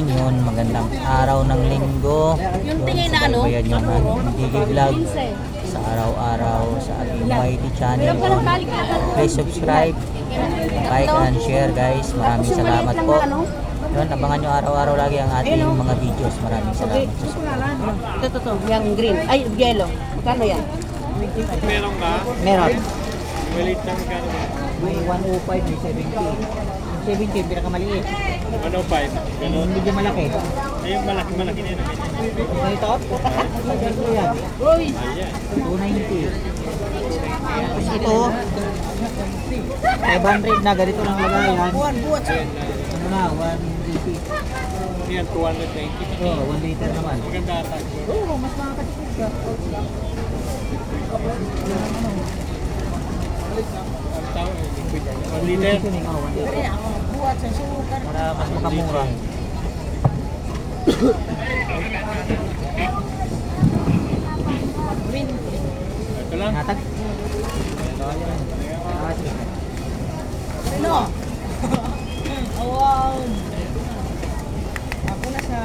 morning, yun, magandang araw ng linggo. Yung Yun, tingin na ano, subaybayan yung ano, ating Digi Vlog sa araw-araw sa ating YT channel. Yun. Please subscribe, like and share guys. Maraming salamat po. Yun, abangan nyo araw-araw lagi ang ating mga videos. Maraming salamat. Ito, ito, ito. Yung green. Ay, yellow. Magkano yan? Meron ka? Meron. Naman. May 105, may 70. Yung 70, pinakamaliit. 105. Yung Ganun. medyo malaki. Ayun, malaki, malaki na yun. Ganito? Ganito yan. Ayan. 290. Tapos ito, 500 na ganito lang lagayan. Ano na, 180. Yan, 290. Oh, 1 liter naman. Maganda ata. Oo, mas makakatipid ka. Ang tao, eh, liquid. 1 liter. Seasoning, oh, 1 liter. Para mas makamura. Ito lang. Natag. Sige. Ano? Wow. Ako na sa...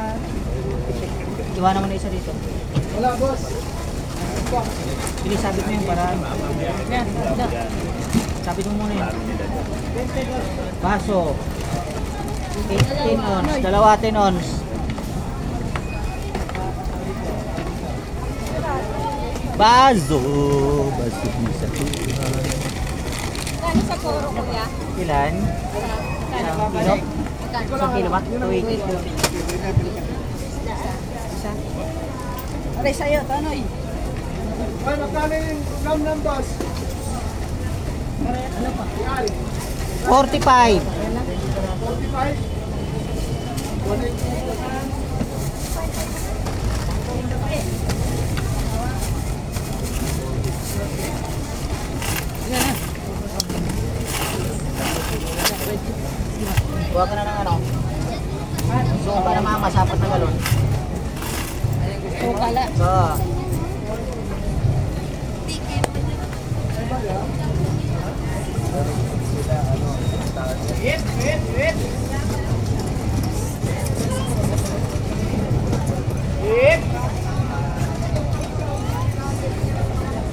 Iwanan mo na isa dito. Wala, boss. Pili sabit mo yun para Yan, yan. Sabit mo muna yun. Baso. 18 ons. Dalawa 10 ons. Baso. Baso sa tuhan. Kano sa koro, kuya? Ilan? Isang kilo? Isang kilo ba? 280. Aray sa'yo, Tanoy. Ay, magkano yung gram ng boss? 45. 45? Kuha ka na ng ano? So, para na galon. Sukala. So,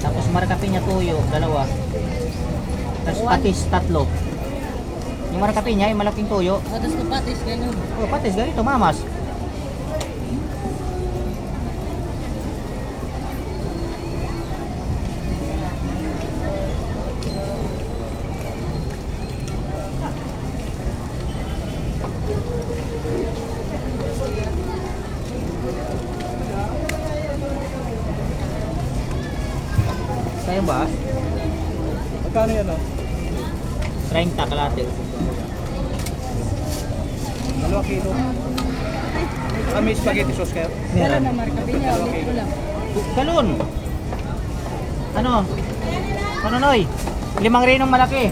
tapos markapi niya tuyo, dalawa. Tapos patis, tatlo. Yung markapi niya, yung malaking tuyo. Matas na patis, ganun. Oh, patis, ganito, mamas. Kaya ba? Magkano yan, oh? 30 kalate. Dalawa kilo. Ah, may spaghetti sauce kayo? Meron. marka niya, ulit ko lang. Galon. Ano? Ano noy? Limang rinong malaki.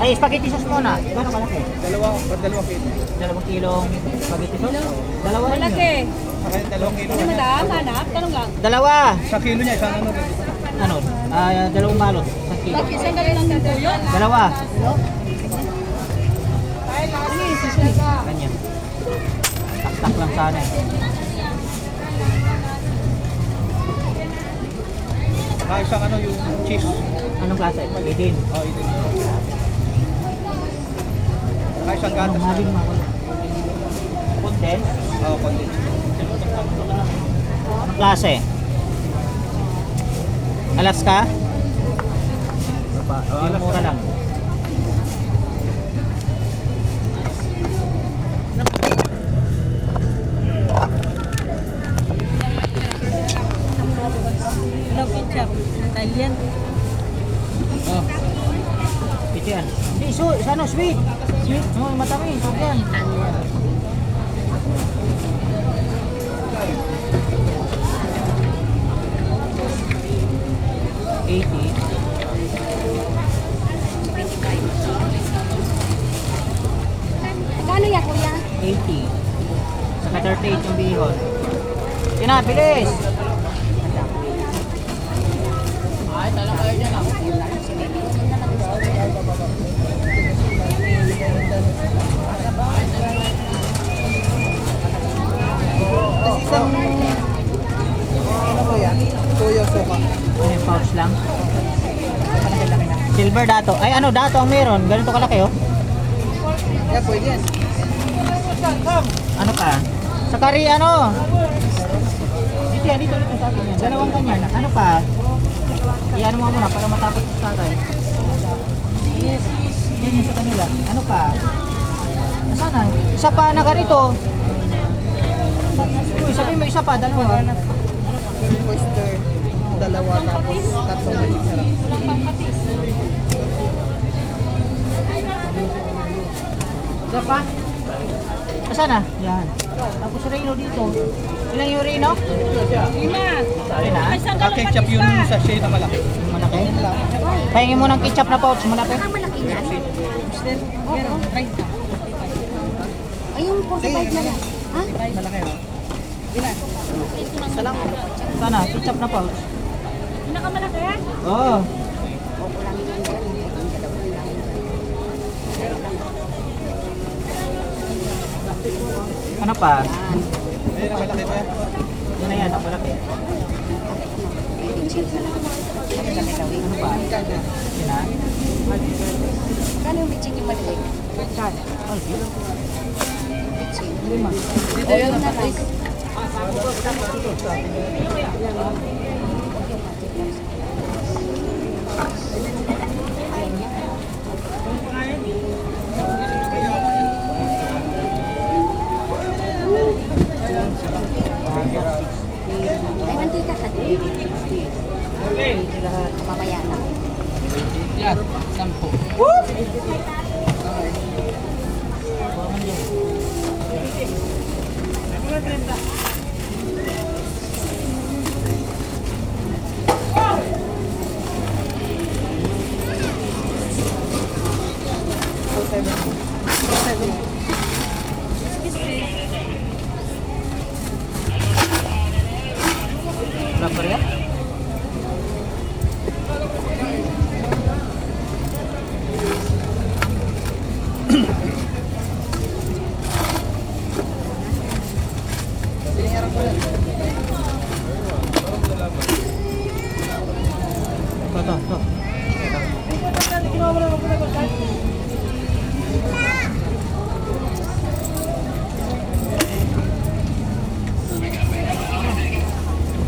Ay, spaghetti sauce muna. Gano'ng malaki? Dalawa, ba't dalawa kilo? Dalawang kilong spaghetti sauce? Dalawa rin Malaki. yun. Saka yung dalawang kilo. Ano madam, hanap? Tanong lang. Dalawa! Sa kilo niya, isang ano? Ano? Ah, dalawang balot. Sa kilo. Bakit isang galing lang dito yun? Dalawa. Yung susunod ka? Ganyan. Tak-tak lang sana eh. Saka isang ano yung cheese. Anong klase? Lidin. Oh, ito. Saka isang Anong gatas maling na. makulo? Condense? Oh, konti. Anong klase? Alaska? Oh, Yung mura lang. Italian. Oh. Ito yan. Hindi, so, ano, sweet. Sweet. No, matamis. Huwag yan. Eighty. Magkano yan, kuya? 80. Saka 38 yung bihon. Yun na, bilis! Ay, talang kayo dyan ah. Isang... Ano ba yan? Toyo soka. Ano pouch lang? Silver dato. Ay ano, dato ang meron. Ganito kalaki oh. Yeah, pwede yan. Ano pa? Sa kari ano? Dito yan, dito, dito sa akin yan. Dalawang ganyan. Ano pa? Iyan mo muna para matapos sa tatay. Yes. Yan yung sa kanila. Ano pa? Nasaan na? Isa pa na ganito. Uy, sabihin mo isa pa, dalawa. Oyster, dalawa tapos tatlong na lang. Isa pa? Nasaan na? Yan. Tapos Reno dito. Ilan yung Reno? Lima. Saan ka Kaketchup yung sachet na malaki. Yung malaki. Pahingin mo ng ketchup na pouch. Malaki. Meron, 30. Ay, yung 45 na lang. Ha? Malaki oh. Sana, ketchup na pouch. Pinakamalaki yan? Oo. Ano pa? Ayun ang malaki pa. Yan na yan, ang malaki. Ano pa? Yan na. Kano yung bitchin yung malaki? Oh, dito. Bitchin. Lima. O, yun na lang. Ay, mantika ka din. Mamaya na. Yan, sampo. Wala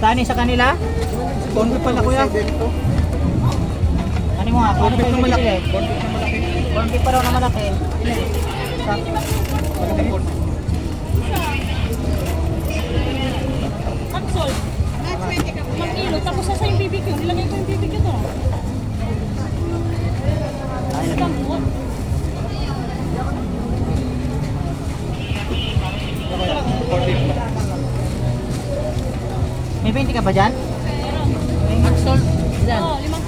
Tani sa kanila? Konti pala kuya. Ano mo nga? Ano Konti pa malaki. Konti pa raw na malaki. Kapsol. Mag kilo. Tapos sa yung BBQ. Nilagay ko yung BBQ to. Ay, lagi. May 20 ka ba dyan? May mag-salt. Oo, limang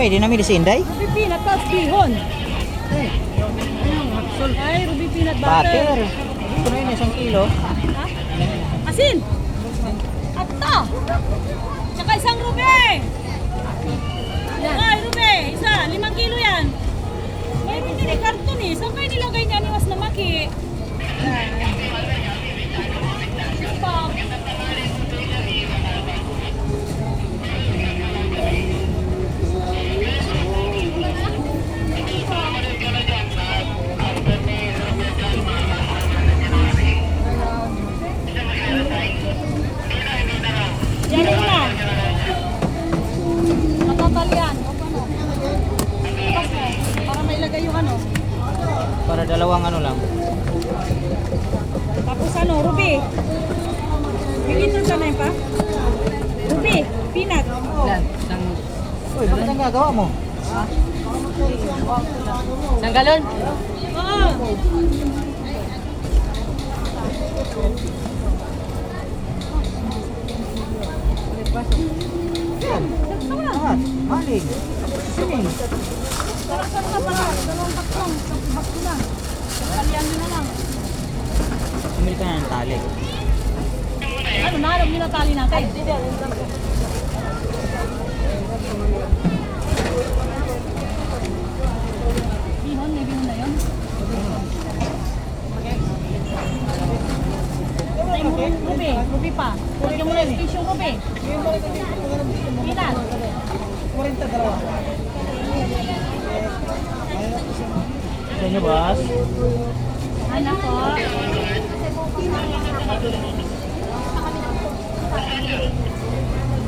Ba, hindi namin si Inday? Ruby peanut tapos bihon. Ay, ruby peanut butter. Butter. Ito na yun, isang kilo. Ha? Asin! Ato! Tsaka isang ruby! Dalawang ano lang. Tapos ano, Ruby. Bigyan ng sanay pa. Ruby, peanut. Uy, bakit ang gagawa mo? Isang galon? Oo. Ano, nahalog nyo na tali natin. Bihon, may bihon na yun. Ay, mo rubi, rubi pa. Lagyan mo na yung fish yung rubi. Ilan? 40 dalawa. Sa inyo, boss? Ano po?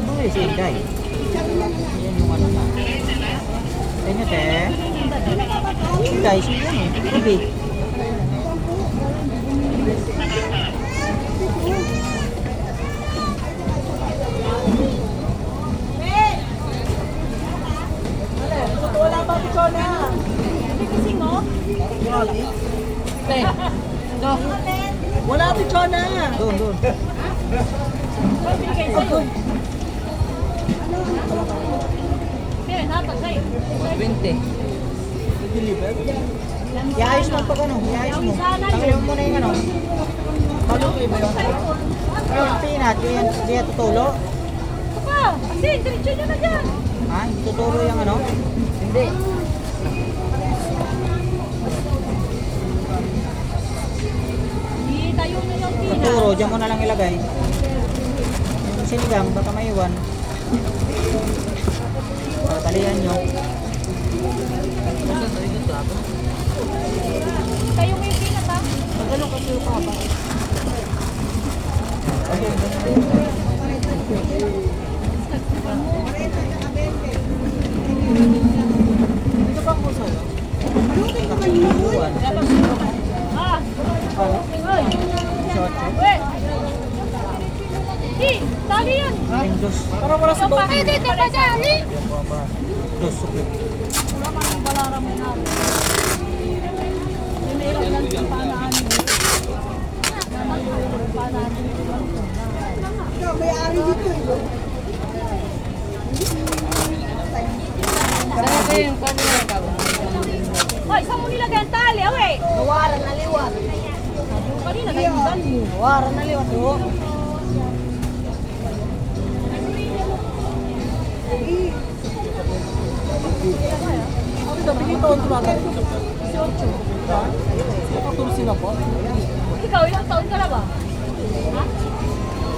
Ano yung si Inday? Yan yung ano na. Si eh. Bibi. Wala pa ito na. Hindi kasing mo? Te. No. Wala pa ito na. Doon, doon. Ba't 20. Deliver. Iayos mo pag ano, iayos mo. Yun. Tanggalin mo muna yung ano. Maluti ba yun? Yung peanut, yung hindi yan tutulo. Pa, kasi, diretso nyo na dyan. Ha? Tutulo yung ano? Hindi. Tayo nyo yung tina. Tuturo, dyan mo na lang ilagay. Sinigang, baka maiwan. Tatalian nyo. Tayo mo yung tina, ha? Magano kasi yung papa. Ito bang puso? Iwan. Ah, Ano? oy. Short. Wait. Di, tali dos. Para wala sa bawang. pakete, di ba dali? Yung mga ba? Dos. Wala man ang balaram na namin. Yung mahirap lang yung panaanin. Panaanin. May-ari dito eh. Hoy, saan mo nilagay ang tali? Awe! Nawaran na liwat. Kanina, mo. Nawaran na liwat. Ikaw, ilang taon ka na ba? Ha?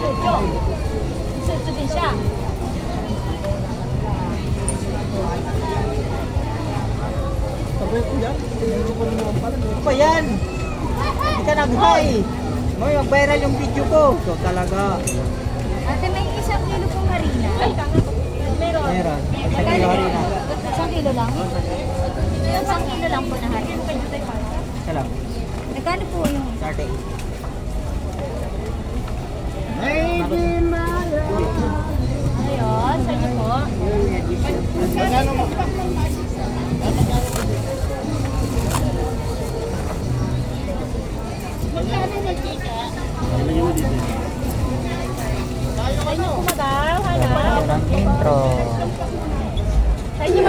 Sergio. Sergio din siya. Sabay ko yan. Hindi ko naman pala. Ano ba yan? Hindi ka nag-hi. May mag-viral yung video ko. So talaga. Ate, may isang kilo pong harina. Meron. Meron. Isang kilo harina. Isang kilo lang? Isang kilo lang po na harina. Isa lang. Nagkano po yung... 30. Baby Maya! Ayun, sa po. Magkano mo? Magkano mo, Chika? Ano yun, Didi? Ano, madam? ng intro. Thank you,